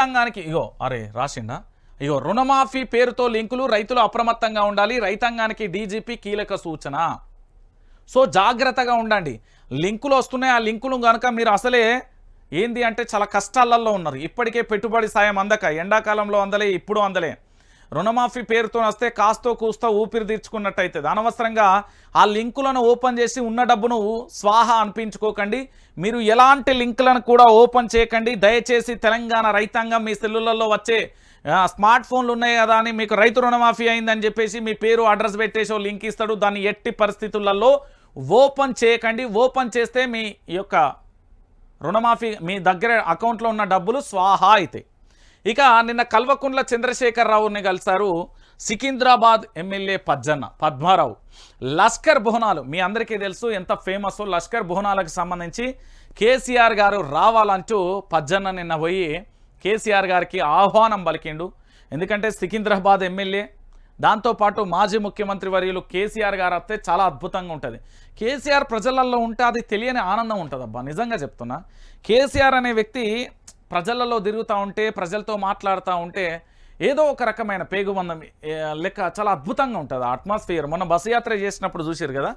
రైతాంగానికి ఇగో అరే రాసిండా? ఇగో రుణమాఫీ పేరుతో లింకులు రైతులు అప్రమత్తంగా ఉండాలి రైతాంగానికి డీజీపీ కీలక సూచన. సో జాగ్రత్తగా ఉండండి. లింకులు వస్తున్నాయి ఆ లింకులు కనుక మీరు అసలే ఏంది అంటే చాలా కష్టాలలో ఉన్నారు. ఇప్పటికే పెట్టుబడి సాయం అందక ఎండాకాలంలో అందలే ఇప్పుడు అందలే. రుణమాఫీ పేరుతో వస్తే కాస్తో కూస్తో ఊపిరి తీర్చుకున్నట్టు అనవసరంగా ఆ లింకులను ఓపెన్ చేసి ఉన్న డబ్బును స్వాహ అనిపించుకోకండి. మీరు ఎలాంటి లింకులను కూడా ఓపెన్ చేయకండి. దయచేసి తెలంగాణ రైతాంగం మీ సెల్లులలో వచ్చే స్మార్ట్ ఫోన్లు ఉన్నాయి కదా అని మీకు రైతు రుణమాఫీ అయిందని చెప్పేసి మీ పేరు అడ్రస్ పెట్టేసో లింక్ ఇస్తాడు. దాన్ని ఎట్టి పరిస్థితులలో ఓపెన్ చేయకండి. ఓపెన్ చేస్తే మీ యొక్క రుణమాఫీ మీ దగ్గర అకౌంట్లో ఉన్న డబ్బులు స్వాహా అవుతాయి ఇక నిన్న కల్వకుంట్ల చంద్రశేఖరరావుని కలిశారు సికింద్రాబాద్ ఎమ్మెల్యే పజ్జన్న పద్మారావు. లష్కర్ బోనాలు మీ అందరికీ తెలుసు ఎంత ఫేమస్ లష్కర్ బోనాలకు సంబంధించి కేసీఆర్ గారు రావాలంటూ పజ్జన్న నిన్న పోయి కేసీఆర్ గారికి ఆహ్వానం పలికిండు. ఎందుకంటే సికింద్రాబాద్ ఎమ్మెల్యే దాంతోపాటు మాజీ ముఖ్యమంత్రి వర్యులు కేసీఆర్ గారు వస్తే చాలా అద్భుతంగా ఉంటుంది. కేసీఆర్ ప్రజలలో ఉంటే అది తెలియని ఆనందం ఉంటుంది అబ్బా నిజంగా చెప్తున్నా. కేసీఆర్ అనే వ్యక్తి ప్రజలలో తిరుగుతూ ఉంటే ప్రజలతో మాట్లాడుతూ ఉంటే ఏదో ఒక రకమైన పేగుబంధం లెక్క చాలా అద్భుతంగా ఉంటుంది. ఆ అట్మాస్ఫియర్ మొన్న బస్సు యాత్ర చేసినప్పుడు చూసారు కదా?